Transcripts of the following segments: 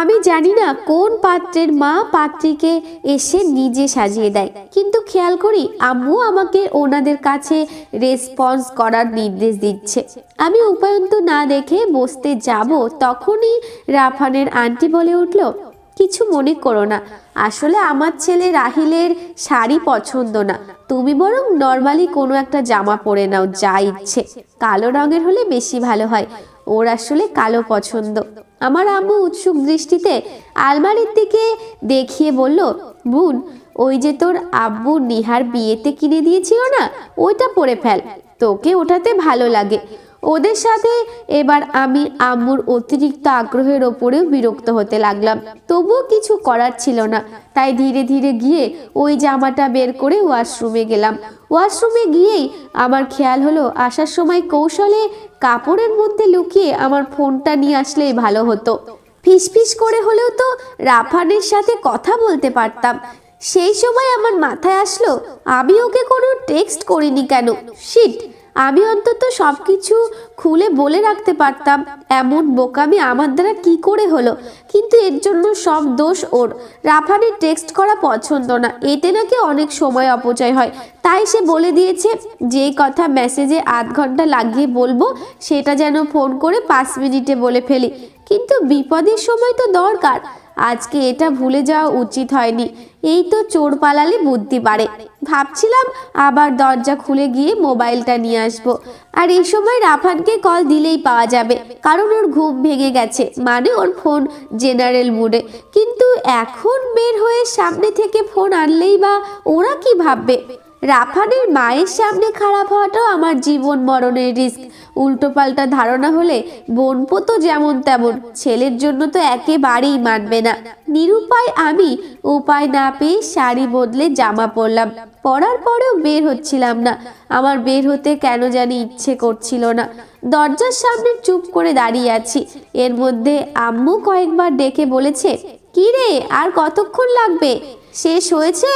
আমি জানি না কোন পাত্রের মা পাত্রীকে এসে নিজে সাজিয়ে দেয়। কিন্তু খেয়াল করি আম্মু আমাকে ওনাদের কাছে রেসপন্স করার নির্দেশ দিচ্ছে। আমি উপায়ন্ত না দেখে বসতে যাব তখনই রাফানের আন্টি বলে উঠল, কিছু মনে করো না। আসলে আমার ছেলে রাহিলের শাড়ি পছন্দ না। তুমি বরং নর্মালি কোনো একটা জামা পরে নাও, যা ইচ্ছে। কালো রঙের হলে বেশি ভালো হয়। ওর আসলে কালো পছন্দ। আমার আম্মু উৎসুক দৃষ্টিতে আলমারির দিকে দেখিয়ে বলল, বোন, ওই যে তোর আব্বু নিহার বিয়েতে কিনে দিয়েছিল না, ওইটা পরে ফেল, তোকে ওঠাতে ভালো লাগে। ওদের সাথে এবার আমি আম্মুর অতিরিক্ত আগ্রহের ওপরেও বিরক্ত হতে লাগলাম। তবুও কিছু করার ছিল না। তাই ধীরে ধীরে গিয়ে ওই জামাটা বের করে ওয়াশরুমে গেলাম। ওয়াশরুমে গিয়েই আমার খেয়াল হলো, আসার সময় কৌশলে কাপড়ের মধ্যে লুকিয়ে আমার ফোনটা নিয়ে আসলেই ভালো হতো। ফিসফিস করে হলেও তো রাফানের সাথে কথা বলতে পারতাম। সেই সময় আমার মাথায় আসলো, আমি ওকে কোনো টেক্সট করিনি কেন? শিট আমি অন্তত সব কিছু খুলে বলে রাখতে পারতাম। এমন বোকামি আমার দ্বারা কি করে হলো? কিন্তু এর জন্য সব দোষ ওর। রাফানের টেক্সট করা পছন্দ না। এতে নাকি অনেক সময় অপচয় হয়। তাই সে বলে দিয়েছে যে কথা মেসেজে আধ ঘণ্টা লাগিয়ে বলব, সেটা যেন ফোন করে পাঁচ মিনিটে বলে ফেলি। কিন্তু বিপদের সময় তো দরকার। আজকে এটা ভুলে যাওয়া উচিত হয়নি। এই তো চোর পালালে বুদ্ধি পারে ভাবছিলাম আবার দরজা খুলে গিয়ে মোবাইলটা নিয়ে আসব। আর এই সময় রাফানকে কল দিলেই পাওয়া যাবে, কারণ ওর ঘুম ভেঙে গেছে মানে ওর ফোন জেনারেল মুডে কিন্তু এখন বের হয়ে সামনে থেকে ফোন আনলেই বা ওরা কি ভাববে? রাফানের মায়ের সামনে খারাপ হওয়াটাও আমার জীবন মরণের রিস্ক। উল্টোপাল্টা ধারণা হলে বোনপো তো যেমন তেমন, ছেলের জন্য তো একেবারেই মানবে না। নিরুপায় আমি উপায় না পেয়ে শাড়ি বদলে জামা পরলাম। পরার পরেও বের হচ্ছিলাম না। আমার বের হতে কেন জানি ইচ্ছে করছিল না। দরজার সামনে চুপ করে দাঁড়িয়ে আছি। এর মধ্যে আম্মু কয়েকবার ডেকে বলেছে কি রে আর কতক্ষণ লাগবে? শেষ হয়েছে?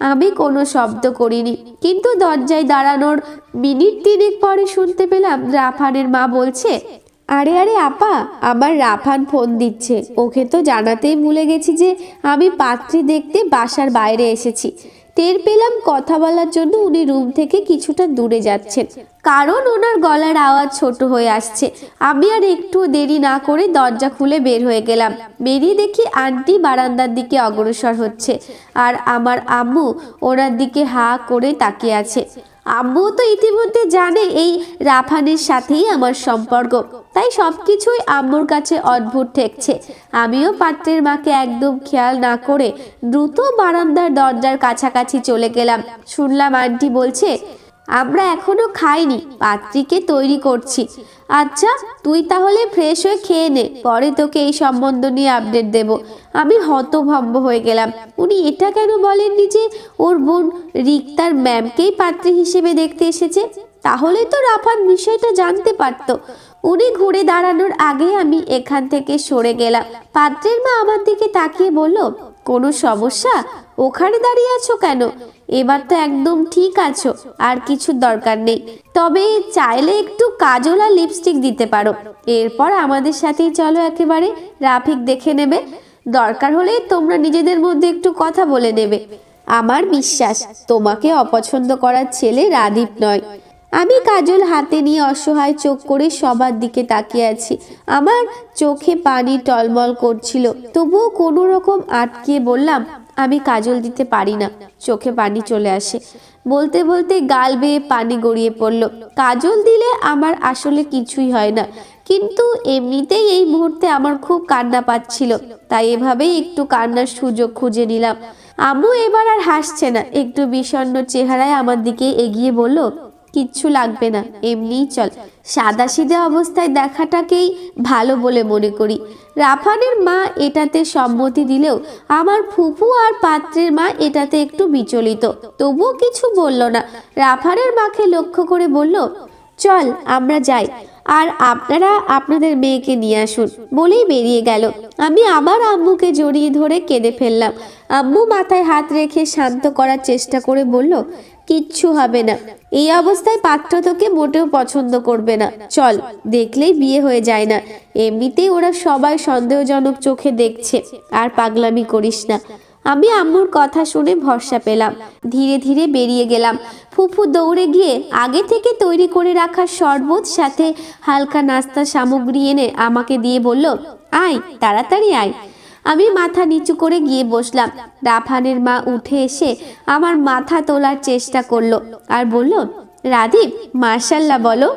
আমি কোনো শব্দ করিনি। কিন্তু দরজায় দাঁড়ানোর মিনিট তিনেক পরে শুনতে পেলাম রাফানের মা বলছে, আরে আরে, আপা, আমার রাফান ফোন দিচ্ছে। ওকে তো জানাতেই ভুলে গেছি যে আমি পাত্রী দেখতে বাসার বাইরে এসেছি। টের পেলাম কথা বলার জন্য উনি রুম থেকে কিছুটা দূরে যাচ্ছেন। কারণ ওনার গলার আওয়াজ ছোট হয়ে আসছে। আমি আর একটু দেরি না করে দরজা খুলে বের হয়ে গেলাম। বেরিয়ে দেখি আন্টি বারান্দার দিকে অগ্রসর হচ্ছে আর আমার আম্মু ওনার দিকে হা করে তাকিয়ে আছে। আম্মু তো ইতিমধ্যে জানে এই রাফানের সাথেই আমার সম্পর্ক। তাই সব কিছুই আম্মুর কাছে অদ্ভুত ঠেকছে। আমিও পাত্রের মাকে একদম খেয়াল না করে দ্রুত বারান্দার দরজার কাছাকাছি চলে গেলাম। শুনলাম আন্টি বলছে, আমরা এখনও খাইনি, পাত্রীকে তৈরি করছি। আচ্ছা তুই তাহলে ফ্রেশ হয়ে খেয়ে নে, পরে তোকে এই সম্বন্ধ নিয়ে আপডেট দেব। আমি হতভম্ব হয়ে গেলাম। উনি এটা কেন বলেননি যে ওর বোন রিক্তার ম্যামকেই পাত্রী হিসেবে দেখতে এসেছে? তাহলে তো রাফান বিষয়টা জানতে পারতো। উনি ঘুরে দাঁড়ানোর আগে আমি এখান থেকে সরে গেলাম। পাত্রের মা আমার দিকে তাকিয়ে বলল, কোনো সমস্যা? ওখানে দাঁড়িয়ে আছো কেন? এবার তো একদম ঠিক আছো, আর কিছু দরকার নেই। তবে চাইলে একটু কাজল আর লিপস্টিক দিতে পারো। এরপর আমাদের সাথেই চলো একেবারে, রাফিক দেখে নেবে। দরকার হলে তোমরা নিজেদের মধ্যে একটু কথা বলে নেবে। আমার বিশ্বাস, তোমাকে অপছন্দ করার ছেলে রাদীপ নয়। আমি কাজল হাতে নিয়ে অসহায় চোখ করে সবার দিকে তাকিয়ে আছি। আমার চোখে পানি টলমল করছিল, তবুও কোনো রকম আটকিয়ে বললাম, আমি কাজল দিতে পারি না। চোখে পানি চলে আসে। বলতে বলতে গাল বেয়ে পানি গড়িয়ে পড়ল। কাজল দিলে আমার আসলে কিছুই হয় না। কিন্তু এমনিতেই এই মুহূর্তে আমার খুব কান্না পাচ্ছিল, তাই এভাবেই একটু কান্নার সুযোগ খুঁজে নিলাম। আম্মু এবার আর হাসছে না, একটু বিষণ্ণ চেহারায় আমার দিকে এগিয়ে বলল কিচ্ছু লাগবে না, এমনিই চল। সাদা অবস্থায় দেখাটাকেই ভালো বলে মনে করি। রাফানের মা এটাতে সম্মতি দিলেও আমার ফুফু আর পাত্রের মা এটাতে একটু বিচলিত। তবুও কিছু বলল না। রাফানের মাকে লক্ষ্য করে বলল, চল, আমরা যাই। আর আপনারা আপনাদের মেয়েকে নিয়ে আসুন। বলেই বেরিয়ে গেল। আমি আবার আম্মুকে জড়িয়ে ধরে কেঁদে ফেললাম। আম্মু মাথায় হাত রেখে শান্ত করার চেষ্টা করে বলল কিচ্ছু হবে না। এই অবস্থায় পাত্র তোকে মোটেও পছন্দ করবে না। চল, দেখলেই বিয়ে হয়ে যায় না। এমনিতেই ওরা সবাই সন্দেহজনক চোখে দেখছে। আর পাগলামি করিস না। আমি আম্মুর কথা শুনে ভরসা পেলাম। ধীরে ধীরে বেরিয়ে গেলাম। ফুফু দৌড়ে গিয়ে আগে থেকে তৈরি করে রাখা শরবত, সাথে হালকা নাস্তা সামগ্রী এনে আমাকে দিয়ে বলল, আয়, তাড়াতাড়ি আয়। আমি মাথা নিচু করে গিয়ে বসলাম। রাফানের মা উঠে এসে আমার মাথা তোলার চেষ্টা করল আর বলল, রাদীপ মার্শাল্লাহ বলো।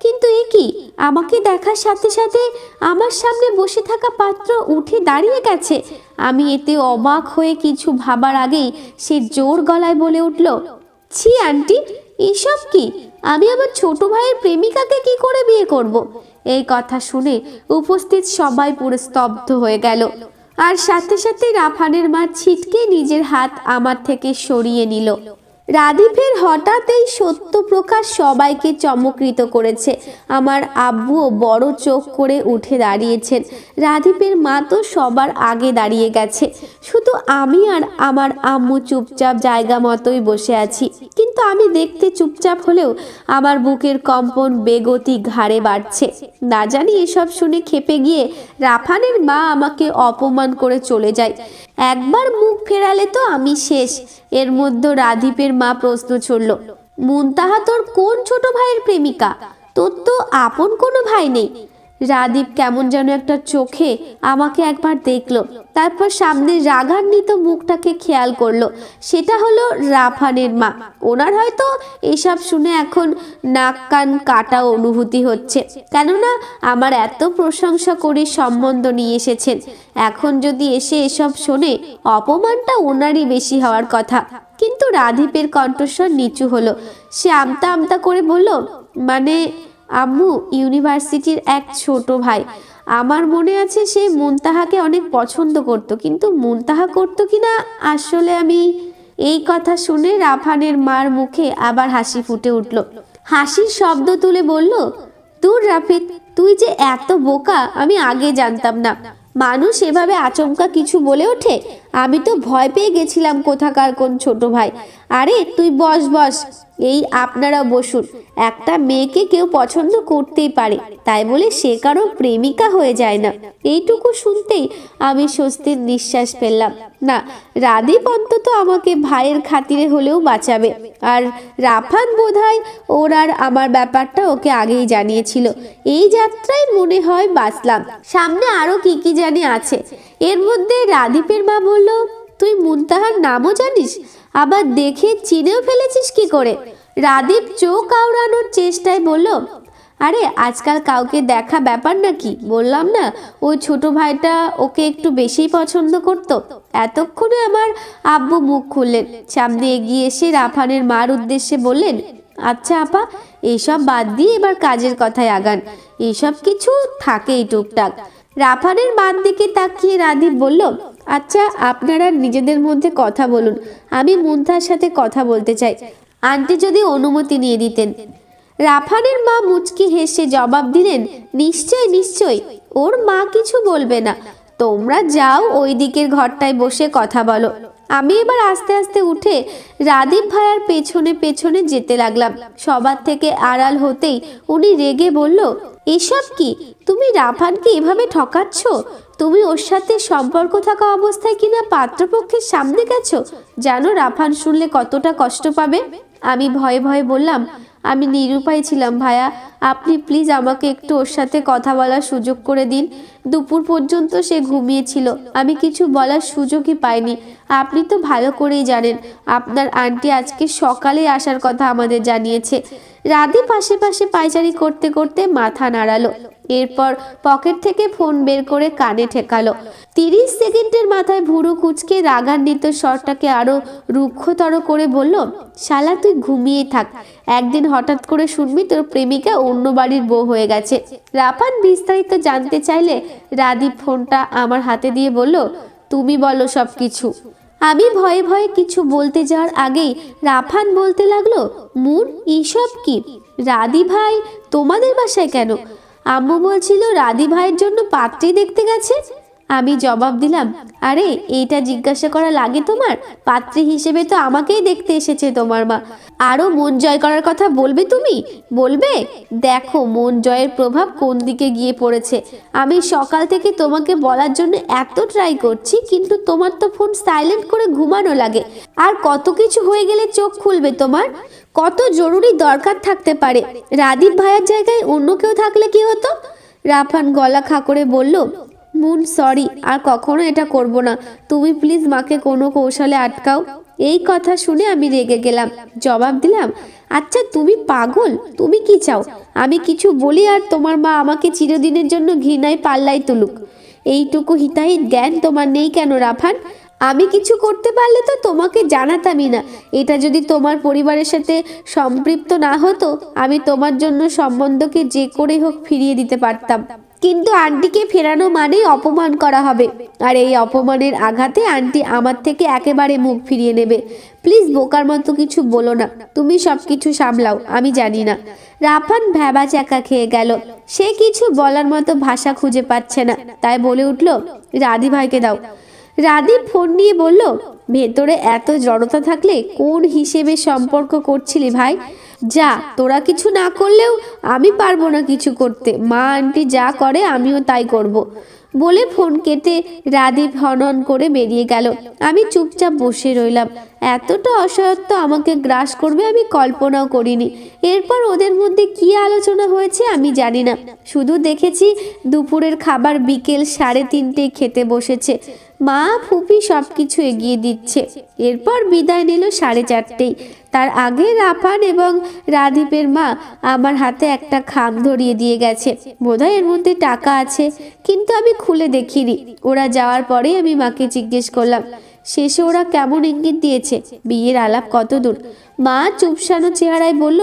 কিন্তু এ কি? আমাকে দেখার সাথে সাথে আমার সামনে বসে থাকা পাত্র উঠে দাঁড়িয়ে গেছে। আমি এতে অবাক হয়ে কিছু ভাবার আগেই সে জোর গলায় বলে উঠল, ছি, আন্টি, এসব কি? আমি আমার ছোট ভাইয়ের প্রেমিকাকে কি করে বিয়ে করব। এই কথা শুনে উপস্থিত সবাই পুরো স্তব্ধ হয়ে গেল। আর সাথে সাথে রাফানের মা ছিটকে নিজের হাত আমার থেকে সরিয়ে নিল। রাদীপের হঠাৎ এই সত্য প্রকাশ সবাইকে চমকৃত করেছে। আমার আব্বুও বড় চোখ করে উঠে দাঁড়িয়েছেন। রাদীপের মা তো সবার আগে দাঁড়িয়ে গেছে। শুধু আমি আর আমার আম্মু চুপচাপ জায়গা মতোই বসে আছি। কিন্তু আমি দেখতে চুপচাপ হলেও আমার বুকের কম্পন বেগতি ঘাড়ে বাড়ছে। না জানি এসব শুনে খেপে গিয়ে রাফানের মা আমাকে অপমান করে চলে যায়। একবার মুখ ফেরালে তো আমি শেষ। এর মধ্যে রাধীপের মা প্রশ্ন ছড়ল, মুনতাহা তোর কোন ছোট ভাইয়ের প্রেমিকা? তোর তো আপন কোনো ভাই নেই। রাদীপ কেমন যেন একটা চোখে আমাকে একবার দেখল। তারপর সামনে রাগান্বিত মুখটাকে খেয়াল করল। সেটা হলো রাফানের মা। ওনার হয়তো এসব শুনে এখন নাক কান কাটা অনুভূতি হচ্ছে। কেননা আমার এত প্রশংসা করে সম্বন্ধ নিয়ে এসেছেন। এখন যদি এসে এসব শোনে অপমানটা ওনারই বেশি হওয়ার কথা। কিন্তু রাদীপের কণ্ঠস্বর নিচু হলো। সে আমতা আমতা করে বলল মানে আম্মু, ইউনিভার্সিটির এক ছোট ভাই। আমার মনে আছে সে মুনতাহাকে অনেক পছন্দ করত, কিন্তু মুনতাহা করতো কিনা, আসলে আমি এই কথা শুনে রাফানের মার মুখে আবার হাসি ফুটে উঠল। হাসির শব্দ তুলে বলল দূর রাফিদ, তুই যে এত বোকা, আমি আগে জানতাম না। মানুষ এভাবে আচমকা কিছু বলে ওঠে আমি তো ভয় পেয়ে গেছিলাম কোথাকার কোন ছোট ভাই। আরে, তুই বস বস। এই আপনারা বসুন। একটা মেয়েকে কেউ পছন্দ করতেই পারে। তাই বলে সে কারও প্রেমিকা হয়ে যায় না। এইটুকু শুনতেই আমি স্বস্তির নিঃশ্বাস ফেললাম। না, রাদীপ অন্তত আমাকে ভাইয়ের খাতিরে হলেও বাঁচাবে। আর রাফাত বোধহয় ওর আর আমার ব্যাপারটা ওকে আগেই জানিয়েছিল। এই যাত্রায় মনে হয় বাঁচলাম। সামনে আরও কি কি জানি আছে। এর মধ্যে রাদীপের মা বলল, তুই মুনতাহার নামও জানিস? আবার দেখে চিনেও ফেলেছিস কি করে? রাদীপ চোখ আওড়ানোর চেষ্টায় বলল, আরে, আজকাল কাউকে দেখা ব্যাপার নাকি? বললাম না, ওই ছোট ভাইটা ওকে একটু বেশিই পছন্দ করত। এতক্ষণে আমার আব্বু মুখ খুললেন। সামনে এগিয়ে এসে রাফানের মার উদ্দেশ্যে বললেন আচ্ছা আপা এইসব বাদ দিয়ে এবার কাজের কথায় আগান। এইসব কিছু থাকেই টুকটাক। রাফানের মার দিকে তাকিয়ে রাদীপ বলল আচ্ছা আপনারা নিজেদের মধ্যে কথা বলুন। আমি মুন্তার সাথে কথা বলতে চাই। আন্টি যদি অনুমতি নিয়ে দিতেন। রাফানের মা মুচকি হেসে জবাব দিলেন, নিশ্চয় নিশ্চয়, ওর মা কিছু বলবে না। তোমরা যাও ওই দিকের ঘরটায় বসে কথা বলো। আমি এবার আস্তে আস্তে উঠে রাদীপ ভাইয়ার পেছনে পেছনে যেতে লাগলাম। সবার থেকে আড়াল হতেই উনি রেগে বলল এসব কি? তুমি রাফানকে এভাবে ঠকাচ্ছ? তুমি ওর সাথে সম্পর্ক থাকা অবস্থায় কিনা পাত্রপক্ষের সামনে গেছো? জানো রাফান শুনলে কতটা কষ্ট পাবে? আমি ভয়ে ভয়ে বললাম আমি নিরুপায় ছিলাম, ভায়া। আপনি প্লিজ আমাকে একটু ওর সাথে কথা বলার সুযোগ করে দিন। দুপুর পর্যন্ত সে ঘুমিয়েছিল। আমি কিছু বলার সুযোগই পাইনি। আপনি তো ভালো করেই জানেন, আপনার আন্টি আজকে সকালে আসার কথা আমাদের জানিয়েছে। রাধি পাশে পাশে পায়চারি করতে করতে মাথা নাড়ালো। এরপর পকেট থেকে ফোন বের করে কানে ঠেকালো। তিরিশ সেকেন্ডের মাথায় ভুরু কুচকে রাগান্বিত স্বরটাকে আরও রুক্ষতর করে বলল, শালা, তুই ঘুমিয়েই থাক। একদিন হঠাৎ করে শুনবি তোর প্রেমিকা অন্য বাড়ির বউ হয়ে গেছে। রাফান বিস্তারিত জানতে চাইলে রাদীপ ফোনটা আমার হাতে দিয়ে বলল, তুমি বলো সব কিছু আমি ভয়ে ভয়ে কিছু বলতে যাওয়ার আগেই রাফান বলতে লাগল মুন এইসব কি? রাদি ভাই, তোমাদের বাসায় কেন? আম্মু বলছিল রাধি ভাইয়ের জন্য পাত্রী দেখতে গেছে? আমি জবাব দিলাম, আরে, এইটা জিজ্ঞাসা করা লাগে তোমার? পাত্রী হিসেবে তো আমাকেই দেখতে এসেছে তোমার মা। আরও মন জয় করার কথা বলবে তুমি? বলবে, দেখো, মন জয়ের প্রভাব কোন দিকে গিয়ে পড়েছে। আমি সকাল থেকে তোমাকে বলার জন্য এত ট্রাই করছি, কিন্তু তোমার তো ফোন সাইলেন্ট করে ঘুমানো লাগে। আর কত কিছু হয়ে গেলে চোখ খুলবে তোমার? কত জরুরি দরকার থাকতে পারে। রাদীপ ভাইয়ের জায়গায় অন্য কেউ থাকলে কি হতো? রাফান গলা খা করে বলল মুন সরি আর কখনো এটা করব না। তুমি প্লিজ মাকে কোনো কৌশলে আটকাও। এই কথা শুনে আমি রেগে গেলাম। জবাব দিলাম আচ্ছা তুমি পাগল, তুমি কি চাও? আমি কিছু বলি আর তোমার মা আমাকে চিরদিনের জন্য ঘৃণায় পাল্লাই তুলুক। এইটুকু হিতাহিত জ্ঞান তোমার নেই কেন, রাফান? আমি কিছু করতে পারলে তো তোমাকে জানাতামই না। এটা যদি তোমার পরিবারের সাথে সম্পৃক্ত না হতো, আমি তোমার জন্য সম্বন্ধকে যে করে হোক ফিরিয়ে দিতে পারতাম। কিন্তু আন্টিকে ফেরানো মানেই অপমান করা হবে। আর এই অপমানের আঘাতে আন্টি আমার থেকে একেবারে মুখ ফিরিয়ে নেবে। প্লিজ বোকার মতো কিছু বলো না। তুমি সব কিছু সামলাও, আমি জানি না। রাফান ভ্যাবা চাকা খেয়ে গেল। সে কিছু বলার মতো ভাষা খুঁজে পাচ্ছে না। তাই বলে উঠল, রাধি ভাইকে দাও। রাধি ফোন নিয়ে বলল, ভেতরে এত জড়তা থাকলে কোন হিসেবে সম্পর্ক করছিলি ভাই? যা, তোরা কিছু না করলেও আমি পারব না কিছু করতে। মা, আন্টি যা করে আমিও তাই করব। বলে ফোন কেটে রাদীপ হনন করে বেরিয়ে গেল। আমি চুপচাপ বসে রইলাম। এতটা অসহায়ত্ব আমাকে গ্রাস করবে আমি কল্পনাও করিনি। এরপর ওদের মধ্যে কি আলোচনা হয়েছে আমি জানি না। শুধু দেখেছি দুপুরের খাবার বিকেল সাড়ে তিনটে খেতে বসেছে। মা ফুপি সব কিছু এগিয়ে দিচ্ছে। এরপর বিদায় নিল সাড়ে চারটেই। তার আগে রাফান এবং রাদীপের মা আমার হাতে একটা খাম ধরিয়ে দিয়ে গেছে। বোধহয় এর মধ্যে টাকা আছে, কিন্তু আমি খুলে দেখিনি। ওরা যাওয়ার পরে আমি মাকে জিজ্ঞেস করলাম, শেষে ওরা কেমন ইঙ্গিত দিয়েছে? বিয়ের আলাপ কত দূর মা চুপসানো চেহারায় বলল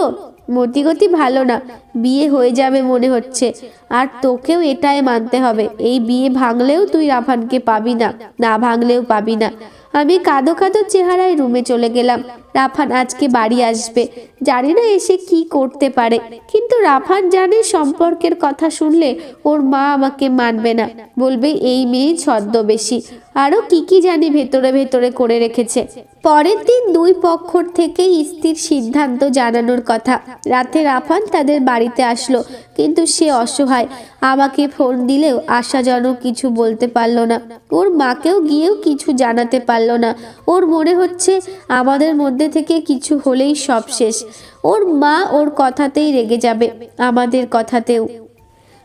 মতিগতি ভালো না, বিয়ে হয়ে যাবে মনে হচ্ছে। আর তোকেও এটাই মানতে হবে, এই বিয়ে ভাঙলেও তুই রাফানকে পাবি না না ভাঙলেও পাবি না। আমি কাঁদো কাঁদো চেহারায় রুমে চলে গেলাম। রাফান আজকে বাড়ি আসবে জানি না এসে কি করতে পারে। কিন্তু রাফান জানে সম্পর্কের কথা শুনলে ওর মা আমাকে মানবে না। বলবে, এই মেয়ে ছদ্মবেশী। আরও কি কি জানি ভেতরে ভেতরে করে রেখেছে। পরের দিন দুই পক্ষর থেকে স্থির সিদ্ধান্ত জানানোর কথা। রাতে রাফান তাদের বাড়িতে আসলো, কিন্তু সে অসহায়। আমাকে ফোন দিলেও আশাজনক কিছু বলতে পারল না। ওর মাকেও গিয়েও কিছু জানাতে পারল না। ওর মনে হচ্ছে আমাদের মধ্যে থেকে কিছু হলেই সব শেষ। ওর মা ওর কথাতেই রেগে যাবে, আমাদের কথাতেও।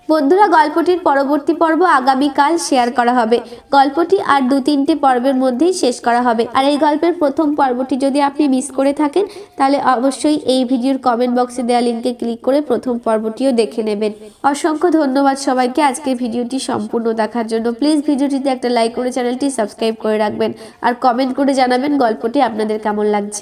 বন্ধুরা, গল্পটির পরবর্তী পর্ব আগামীকাল শেয়ার করা হবে। গল্পটি আর দু তিনটে পর্বের মধ্যেই শেষ করা হবে। আর এই গল্পের প্রথম পর্বটি যদি আপনি মিস করে থাকেন, তাহলে অবশ্যই এই ভিডিওর কমেন্ট বক্সে দেওয়া লিঙ্কে ক্লিক করে প্রথম পর্বটিও দেখে নেবেন। অসংখ্য ধন্যবাদ সবাইকে আজকের ভিডিওটি সম্পূর্ণ দেখার জন্য। প্লিজ ভিডিওটিতে একটা লাইক করে চ্যানেলটি সাবস্ক্রাইব করে রাখবেন। আর কমেন্ট করে জানাবেন গল্পটি আপনাদের কেমন লাগছে।